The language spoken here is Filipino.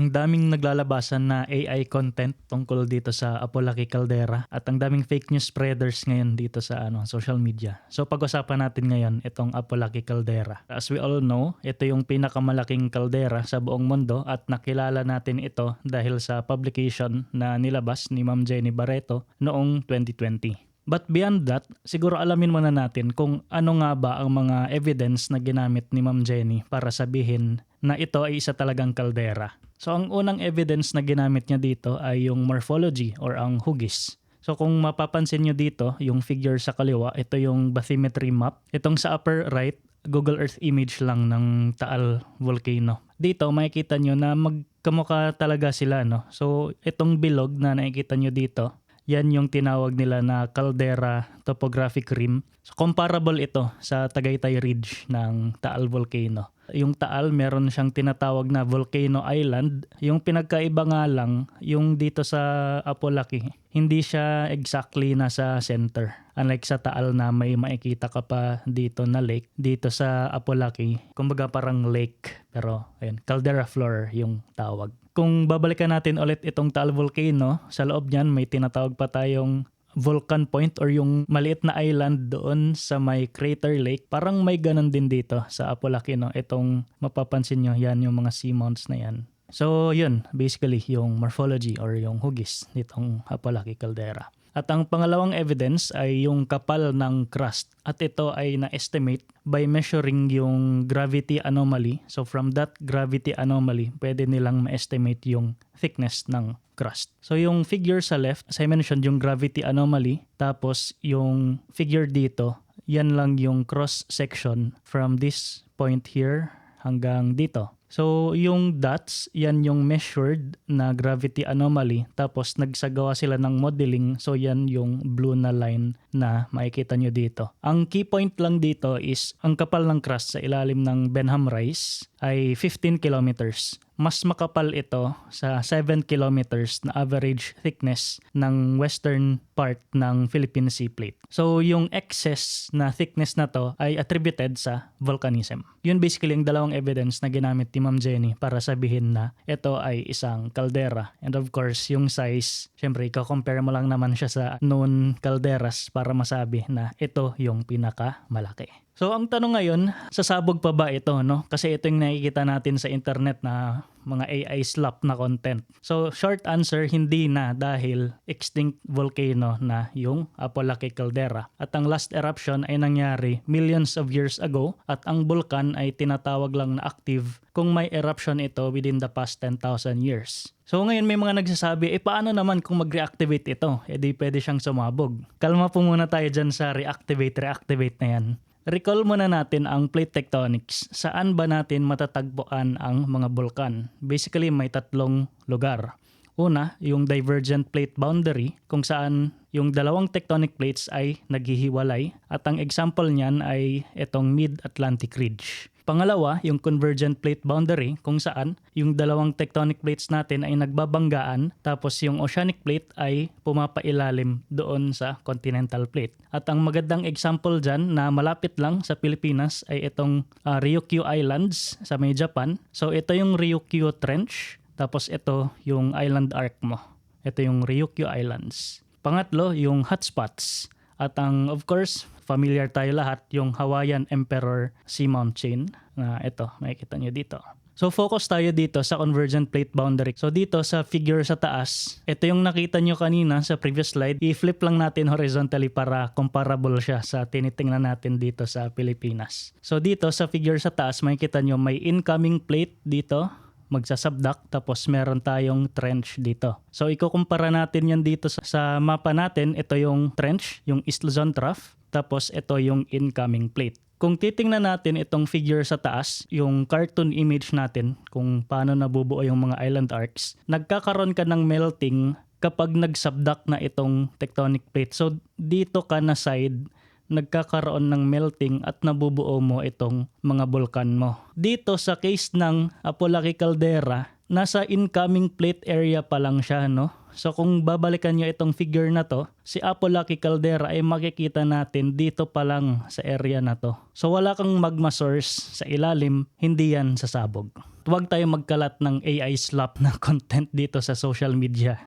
ang daming naglalabasan na AI content tungkol dito sa Apolaki Caldera at ang daming fake news spreaders ngayon dito sa ano social media. So pag-usapan natin ngayon itong Apolaki Caldera. As we all know, ito yung pinakamalaking caldera sa buong mundo at nakilala natin ito dahil sa publication na nilabas ni Ma'am Jenny Barreto noong 2020. But beyond that, siguro alamin muna natin kung ano nga ba ang mga evidence na ginamit ni Ma'am Jenny para sabihin na ito ay isa talagang kaldera. So ang unang evidence na ginamit niya dito ay yung morphology or ang hugis. So kung mapapansin nyo dito, yung figure sa kaliwa, ito yung bathymetry map. Itong sa upper right, Google Earth image lang ng Taal Volcano. Dito makikita nyo na magkamukha talaga sila. No? So itong bilog na nakikita nyo dito, yan yung tinawag nila na caldera topographic rim. So comparable ito sa Tagaytay Ridge ng Taal Volcano. Yung Taal meron siyang tinatawag na Volcano Island. Yung pinagkaiba nga lang, yung dito sa Apolaki, hindi siya exactly nasa center. Unlike sa Taal na may makikita ka pa dito na lake, dito sa Apolaki, kumbaga parang lake. Pero ayun, caldera floor yung tawag kung babalikan natin ulit itong Taal Volcano, sa loob niyan may tinatawag pa tayong Volcan Point or yung maliit na island doon sa may Crater Lake. Parang may ganun din dito sa Apolaki. No? Itong mapapansin nyo, yan yung mga seamounts na yan. So yun, basically yung morphology or yung hugis nitong Apolaki caldera. At ang pangalawang evidence ay yung kapal ng crust. At ito ay na-estimate by measuring yung gravity anomaly. So from that gravity anomaly, pwede nilang ma-estimate yung thickness ng crust. So yung figure sa left, as I mentioned, yung gravity anomaly. Tapos yung figure dito, yan lang yung cross section from this point here hanggang dito. So, yung dots, yan yung measured na gravity anomaly. Tapos, nagsagawa sila ng modeling. So, yan yung blue na line na makikita nyo dito. Ang key point lang dito is, ang kapal ng crust sa ilalim ng Benham Rise ay 15 kilometers mas makapal ito sa 7 kilometers na average thickness ng western part ng Philippine Sea Plate. So yung excess na thickness na to ay attributed sa volcanism. Yun basically ang dalawang evidence na ginamit ni Ma'am Jenny para sabihin na ito ay isang caldera. And of course, yung size, syempre ikaw-compare mo lang naman siya sa known calderas para masabi na ito yung pinaka malaki. So ang tanong ngayon, sasabog pa ba ito no? Kasi ito yung nakikita natin sa internet na mga AI slap na content. So short answer, hindi na dahil extinct volcano na yung Apolaki caldera. At ang last eruption ay nangyari millions of years ago at ang bulkan ay tinatawag lang na active kung may eruption ito within the past 10,000 years. So ngayon may mga nagsasabi, eh paano naman kung mag-reactivate ito? Eh di pwede siyang sumabog. Kalma po muna tayo dyan sa reactivate, reactivate na yan. Recall muna natin ang plate tectonics. Saan ba natin matatagpuan ang mga bulkan? Basically, may tatlong lugar. Una, yung divergent plate boundary kung saan yung dalawang tectonic plates ay naghihiwalay at ang example niyan ay itong Mid-Atlantic Ridge. Pangalawa, yung convergent plate boundary kung saan yung dalawang tectonic plates natin ay nagbabanggaan tapos yung oceanic plate ay pumapailalim doon sa continental plate. At ang magandang example dyan na malapit lang sa Pilipinas ay itong uh, Ryukyu Islands sa may Japan. So ito yung Ryukyu Trench tapos ito yung island arc mo. Ito yung Ryukyu Islands. Pangatlo, yung hotspots. At ang of course, familiar tayo lahat, yung Hawaiian Emperor Seamount Chain na ito, makikita nyo dito. So focus tayo dito sa convergent plate boundary. So dito sa figure sa taas, ito yung nakita nyo kanina sa previous slide. I-flip lang natin horizontally para comparable siya sa tinitingnan natin dito sa Pilipinas. So dito sa figure sa taas, makikita nyo may incoming plate dito magsasubduct tapos meron tayong trench dito. So ikukumpara natin yan dito sa, mapa natin. Ito yung trench, yung East Luzon Trough. Tapos ito yung incoming plate. Kung titingnan natin itong figure sa taas, yung cartoon image natin kung paano nabubuo yung mga island arcs, nagkakaroon ka ng melting kapag nagsubduct na itong tectonic plate. So dito ka na side nagkakaroon ng melting at nabubuo mo itong mga bulkan mo. Dito sa case ng Apolaki Caldera, nasa incoming plate area pa lang siya, no? So kung babalikan nyo itong figure na to, si Apolaki Caldera ay makikita natin dito pa lang sa area na to. So wala kang magma source sa ilalim, hindi yan sasabog. huwag tayo magkalat ng AI slap na content dito sa social media.